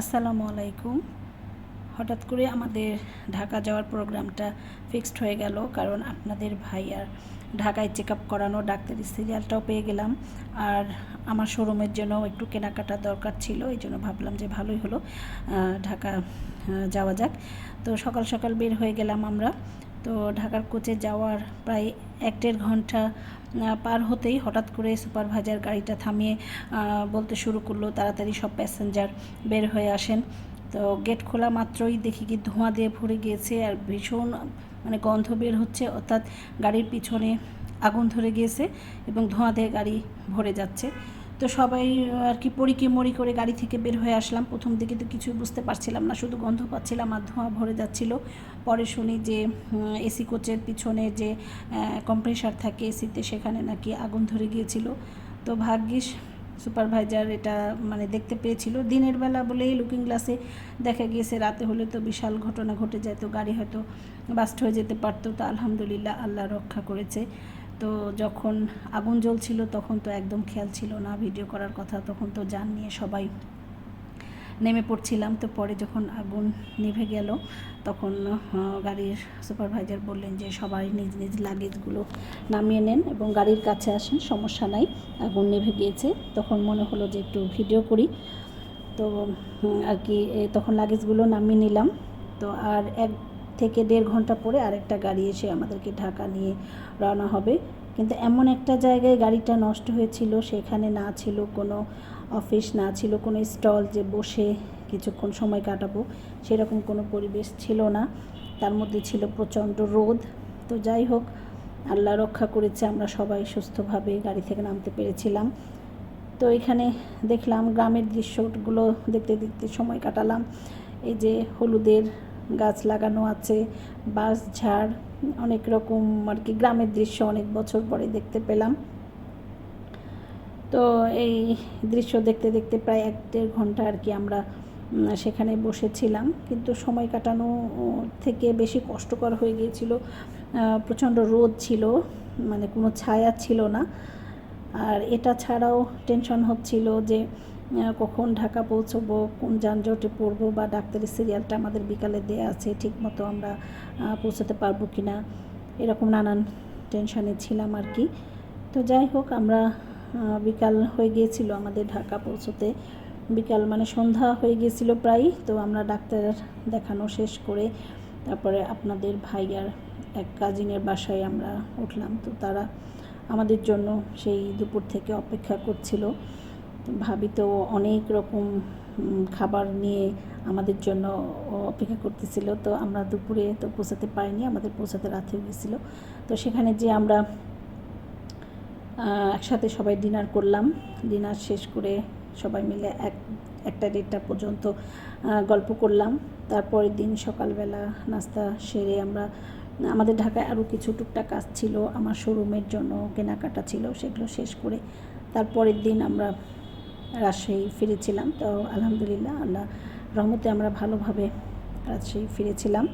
আসসালামু আলাইকুম। হঠাৎ করে আমাদের ঢাকা যাওয়ার প্রোগ্রামটা ফিক্সড হয়ে গেল, কারণ আপনাদের ভাই আর ঢাকায় চেক আপ করানো ডাক্তারি সিরিয়ালটাও পেয়ে গেলাম। আর আমার শোরুমের জন্য একটু কেনাকাটা দরকার ছিল, এই জন্য ভাবলাম যে ভালোই হলো ঢাকা যাওয়া যাক। তো সকাল সকাল বের হয়ে গেলাম আমরা। তো ঢাকার কোচে যাওয়ার প্রায় এক দেড় ঘণ্টা পার হতেই হঠাৎ করে সুপারভাইজার গাড়িটা থামিয়ে বলতে শুরু করল তাড়াতাড়ি সব প্যাসেঞ্জার বের হয়ে আসেন। তো গেট খোলা মাত্রই দেখি কি ধোঁয়া দিয়ে ভরে গিয়েছে আর ভীষণ মানে গন্ধ বের হচ্ছে, অর্থাৎ গাড়ির পিছনে আগুন ধরে গিয়েছে এবং ধোঁয়া দিয়ে গাড়ি ভরে যাচ্ছে। তো সবাই আর কি পরিকি মরি করে গাড়ি থেকে বের হয়ে আসলাম। প্রথম দিকে তো কিছুই বুঝতে পারছিলাম না, শুধু গন্ধ পাচ্ছিলাম আর ধোঁয়া ভরে যাচ্ছিল। পরে শুনি যে এসি কোচের পিছনে যে কম্প্রেসার থাকে এসিতে, সেখানে নাকি আগুন ধরে গিয়েছিল। তো ভাগ্যিস সুপারভাইজার এটা মানে দেখতে পেয়েছিল। দিনের বেলা বলেই লুকিং গ্লাসে দেখা গিয়েছে, রাতে হলে তো বিশাল ঘটনা ঘটে যায়, তো গাড়ি হয়তো বাস্ট হয়ে যেতে পারতো। তো আলহামদুলিল্লাহ আল্লাহ রক্ষা করেছে। তো যখন আগুন জ্বলছিল তখন তো একদম খেয়াল ছিল না, ভিডিও করার কথা তখন তো যান নিয়ে সবাই নেমে পড়ছিলাম। তো পরে যখন আগুন নিভে গেল তখন গাড়ির সুপারভাইজার বললেন যে সবাই নিজ নিজ লাগেজগুলো নামিয়ে নেন এবং গাড়ির কাছে আসেন, সমস্যা নাই, আগুন নিভে গিয়েছে। তখন মনে হলো যে একটু ভিডিও করি। তো আর কি তখন লাগেজগুলো নামিয়ে নিলাম। তো আর এক থেকে দেড় ঘণ্টা পরে আরেকটা গাড়ি এসে আমাদেরকে ঢাকা নিয়ে রওনা হবে। কিন্তু এমন একটা জায়গায় গাড়িটা নষ্ট হয়েছিল, সেখানে না ছিল কোনো অফিস, না ছিল কোনো স্টল যে বসে কিছুক্ষণ সময় কাটাবো, সেরকম কোনো পরিবেশ ছিল না। তার মধ্যে ছিল প্রচণ্ড রোদ। তো যাই হোক, আল্লাহ রক্ষা করেছে, আমরা সবাই সুস্থভাবে গাড়ি থেকে নামতে পেরেছিলাম। তো এখানে দেখলাম গ্রামের দৃশ্যগুলো দেখতে দেখতে সময় কাটালাম। এই যে হলুদের গাছ লাগানো আছে, বাঁশ, ঝাড়, অনেক রকম আর কি। গ্রামের দৃশ্য অনেক বছর পরে দেখতে পেলাম। তো এই দৃশ্য দেখতে দেখতে প্রায় এক দেড় ঘণ্টা আর কি আমরা সেখানে বসেছিলাম। কিন্তু সময় কাটানো থেকে বেশি কষ্টকর হয়ে গিয়েছিল। প্রচণ্ড রোদ ছিল মানে কোনো ছায়া ছিল না। আর এটা ছাড়াও টেনশন হচ্ছিল যে কখন ঢাকা পৌঁছবো, কোন যানজটে পড়ব বা ডাক্তারি সিরিয়ালটা আমাদের বিকালে দেয়া আছে, ঠিকমতো আমরা পৌঁছাতে পারব কি না এরকম নানান টেনশানে ছিলাম আর কি। তো যাই হোক, আমরা বিকাল হয়ে গিয়েছিল আমাদের ঢাকা পৌঁছতে। বিকাল মানে সন্ধ্যা হয়ে গিয়েছিল প্রায় তো আমরা ডাক্তার দেখানো শেষ করে তারপরে আপনাদের ভাইয়ার এক কাজিনের বাসায় আমরা উঠলাম। তো তারা আমাদের জন্য সেই দুপুর থেকে অপেক্ষা করছিল। ভাবি তো অনেক রকম খাবার নিয়ে আমাদের জন্য অপেক্ষা করতেছিল। তো আমরা দুপুরে তো পৌঁছাতে পারিনি, আমাদের পৌঁছাতে রাত হয়ে গেছিল। তো সেখানে যে আমরা একসাথে সবাই ডিনার করলাম। ডিনার শেষ করে সবাই মিলে এক, একটা দেড়টা পর্যন্ত গল্প করলাম। তারপরের দিন সকালবেলা নাস্তা সেরে আমরা, আমাদের ঢাকায় আরও কিছু টুকটাক কাজ ছিল। আমার শোরুমের জন্য কেনাকাটা ছিল, সেগুলো শেষ করে তারপরের দিন আমরা রাজশাহী ফিরেছিলাম। তো আলহামদুলিল্লাহ আল্লাহ রহমতে আমরা ভালোভাবে রাজশাহী ফিরেছিলাম।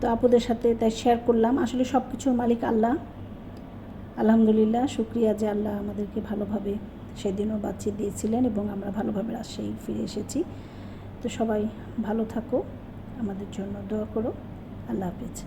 তো আপুদের সাথে তাই শেয়ার করলাম। আসলে সব কিছুর মালিক আল্লাহ। আলহামদুলিল্লাহ, শুক্রিয়া যে আল্লাহ আমাদেরকে ভালোভাবে সেদিনও বাঁচিয়ে দিয়েছিলেন এবং আমরা ভালোভাবে রাজশাহী ফিরে এসেছি। তো সবাই ভালো থাকো। আমাদের জন্য দোয়া করো। আল্লাহ হাফেজ।